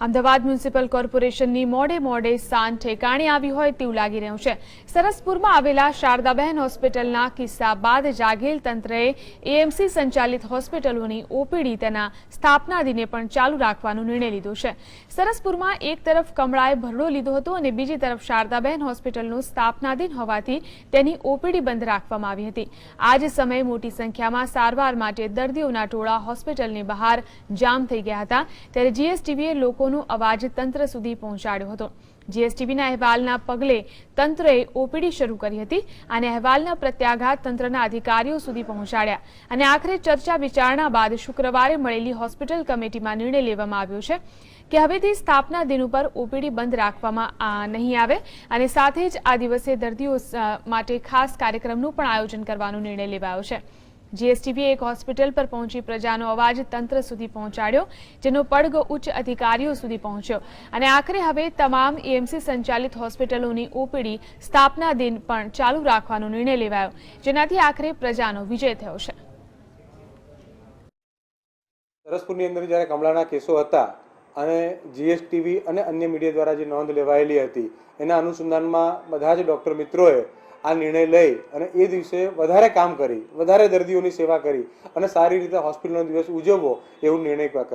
Ahmedabad municipal કોર્પોરેશનની મોડે મોડે સાન ઠેકાણે આવી હોય તેવું લાગી રહ્યું છે. સરસપુરમાં આવેલા શારદાબહેન હોસ્પિટલના કિસ્સા બાદ જાગેલ તંત્રએ એએમસી સંચાલિત હોસ્પિટલોની ઓપીડી તેના સ્થાપના દિને પણ ચાલુ રાખવાનો નિર્ણય લીધો છે. સરસપુરમાં એક તરફ કમળાએ ભરડો લીધો હતો અને બીજી તરફ શારદાબહેન હોસ્પિટલનું સ્થાપના દિન હોવાથી તેની ઓપીડી બંધ રાખવામાં આવી હતી. આ જ સમયે મોટી સંખ્યામાં સારવાર માટે દર્દીઓના ટોળા હોસ્પિટલની બહાર જામ થઈ ગયા હતા. ત્યારે જીએસટીવીએ લોકોનો અવાજ તંત્ર સુધી પહોંચાડ્યો હતો. જીએસટીબીના અહેવાલના પગલે તંત્રએ ઓપીડી શરૂ કરી હતી અને અહેવાલના પ્રત્યાઘાત તંત્રના અધિકારીઓ સુધી પહોંચાડ્યા. અને આખરે ચર્ચા વિચારણા બાદ શુક્રવારે મળેલી હોસ્પિટલ કમિટીમાં નિર્ણય લેવામાં આવ્યો છે કે હવેથી સ્થાપના દિન ઉપર ઓપીડી બંધ રાખવામાં નહીં આવે અને સાથે જ આ દિવસે દર્દીઓ માટે ખાસ કાર્યક્રમનું પણ આયોજન કરવાનો નિર્ણય લેવાયો છે. જીએસટીવીએ એક હોસ્પિટલ પર પહોંચી પ્રજાનો અવાજ તંત્ર સુધી પહોંચાડ્યો, જેનો પડઘ ઉચ્ચ અધિકારીઓ સુધી પહોંચ્યો. અને આખરે હવે તમામ એએમસી સંચાલિત હોસ્પિટલોની ઓપીડી સ્થાપના દિન પણ ચાલુ રાખવાનો નિર્ણય લેવાયો, જેનાથી આખરે પ્રજાનો વિજય થયો છે. સરસપુરની અંદર જ્યારે કમળાના કેસો હતા અને જીએસટીવી અને અન્ય મીડિયા દ્વારા જે નોંધ લેવાયેલી હતી, એના અનુસંધાનમાં બધા જ ડૉક્ટર મિત્રોએ આ નિર્ણય લઈ અને એ દિવસે વધારે કામ કરી, વધારે દર્દીઓની સેવા કરી અને સારી રીતે હોસ્પિટલનો દિવસ ઉજવવો એવું નિર્ણય કર્યો